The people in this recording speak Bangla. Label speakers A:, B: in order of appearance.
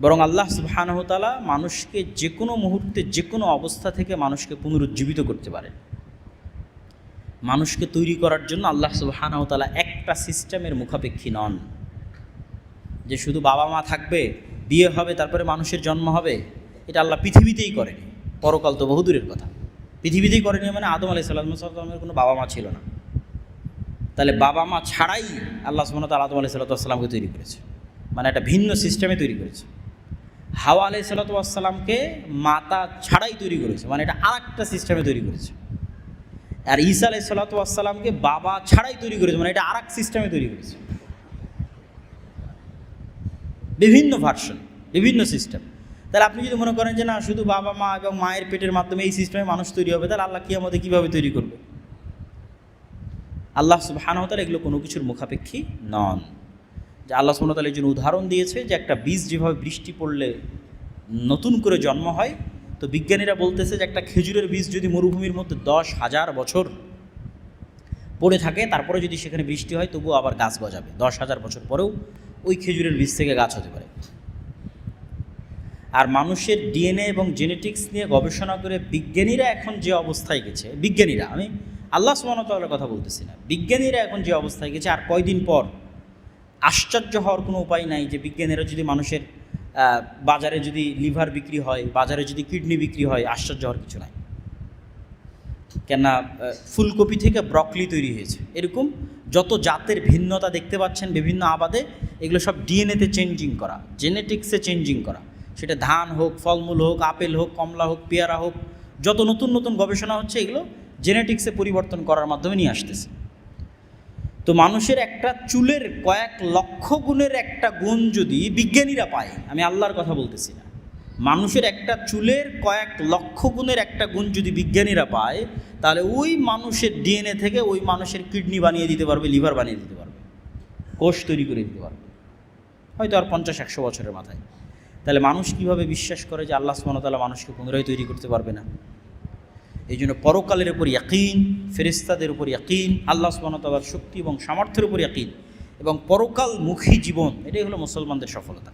A: বরং আল্লাহ সুবাহানহতালা মানুষকে যে কোনো মুহূর্তে যে কোনো অবস্থা থেকে মানুষকে পুনরুজ্জীবিত করতে পারেন মানুষকে তৈরি করার জন্য আল্লাহ সুবাহানহতালা একটা সিস্টেমের মুখাপেক্ষী নন। যে শুধু বাবা মা থাকবে, বিয়ে হবে, তারপরে মানুষের জন্ম হবে, এটা আল্লাহ পৃথিবীতেই করেনি। পরকাল তো বহুদূরের কথা। পৃথিবীতেই করেনি মানে আদম আলি সাল্লামের কোনো বাবা মা ছিল না। তাহলে বাবা মা ছাড়াই আল্লাহ সুমনত আদম আলি সাল্লাতামকে তৈরি করেছে। মানে একটা ভিন্ন সিস্টেমে তৈরি করেছে। হাওয়া আলি সাল্লাতামকে মাতা ছাড়াই তৈরি করেছে। মানে এটা আর একটা সিস্টেমে তৈরি করেছে। আর ঈসা আলাই সাল্লাতামকে বাবা ছাড়াই তৈরি করেছে মানে এটা আর এক সিস্টেমে তৈরি করেছে। বিভিন্ন ভার্সন বিভিন্ন সিস্টেম তাহলে আপনি যদি মনে করেন যে না, শুধু বাবা, মা এবং মায়ের পেটের মাধ্যমে এই সিস্টেমে মানুষ তৈরি হবে, তাহলে আল্লাহ কি আমাদের কীভাবে তৈরি করবে? আল্লাহ সুবাহানতাল এগুলো কোনো কিছুর মুখাপেক্ষী নন। যে আল্লাহ সুবহানাহু এই জন্য উদাহরণ দিয়েছে যে একটা বীজ যেভাবে বৃষ্টি পড়লে নতুন করে জন্ম হয়, তো বিজ্ঞানীরা বলতেছে যে একটা খেজুরের বীজ যদি মরুভূমির মধ্যে দশ হাজার বছর পড়ে থাকে, তারপরে যদি সেখানে বৃষ্টি হয়, তবুও আবার গাছ গজাবে। দশ হাজার বছর পরেও ওই খেজুরের বীজ থেকে গাছ হতে পারে। আর মানুষের ডিএনএ এবং জেনেটিক্স নিয়ে গবেষণা করে বিজ্ঞানীরা এখন যে অবস্থায় গেছে, বিজ্ঞানীরা, আমি আল্লাহ সুমনতাল্লার কথা বলতেছি না, বিজ্ঞানীরা এখন যে অবস্থায় গেছে, আর কয়দিন পর আশ্চর্য হওয়ার কোনো উপায় নাই যে বিজ্ঞানীরা যদি মানুষের বাজারে যদি লিভার বিক্রি হয়, বাজারে যদি কিডনি বিক্রি হয়, আশ্চর্য হওয়ার কিছু নাই। কেননা ফুলকপি থেকে ব্রকলি তৈরি হয়েছে। এরকম যত জাতের ভিন্নতা দেখতে পাচ্ছেন বিভিন্ন আবাদে, এগুলো সব ডিএনএতে চেঞ্জিং করা জেনেটিক্সে চেঞ্জিং করা। সেটা ধান হোক, ফলমূল হোক, আপেল হোক, কমলা হোক, পেয়ারা হোক, যত নতুন নতুন গবেষণা হচ্ছে, এগুলো জেনেটিক্সে পরিবর্তন করার মাধ্যমে নিয়ে আসতেছে। তো মানুষের একটা চুলের কয়েক লক্ষ গুণের একটা গুণ যদি বিজ্ঞানীরা পায়, আমি আল্লাহর কথা বলতেছি না। মানুষের একটা চুলের কয়েক লক্ষ গুণের একটা গুণ যদি বিজ্ঞানীরা পায়, তাহলে ওই মানুষের ডিএনএ থেকে ওই মানুষের কিডনি বানিয়ে দিতে পারবে, লিভার বানিয়ে দিতে পারবে। কোষ তৈরি করে দিতে পারবে। হয়তো আর পঞ্চাশ, একশো বছরের মাথায়। তাহলে মানুষ কীভাবে বিশ্বাস করে যে আল্লাহ সুমনতাল্লাহ মানুষকে পুনরায় তৈরি করতে পারবে না? এই জন্য পরকালের উপর ইয়াকিন ফেরিস্তাদের উপর ইয়াকিন, আল্লাহ সুবাহতালার শক্তি এবং সামর্থ্যের উপর ইয়াকিন। এবং পরকালমুখী জীবন, এটাই হলো মুসলমানদের সফলতা।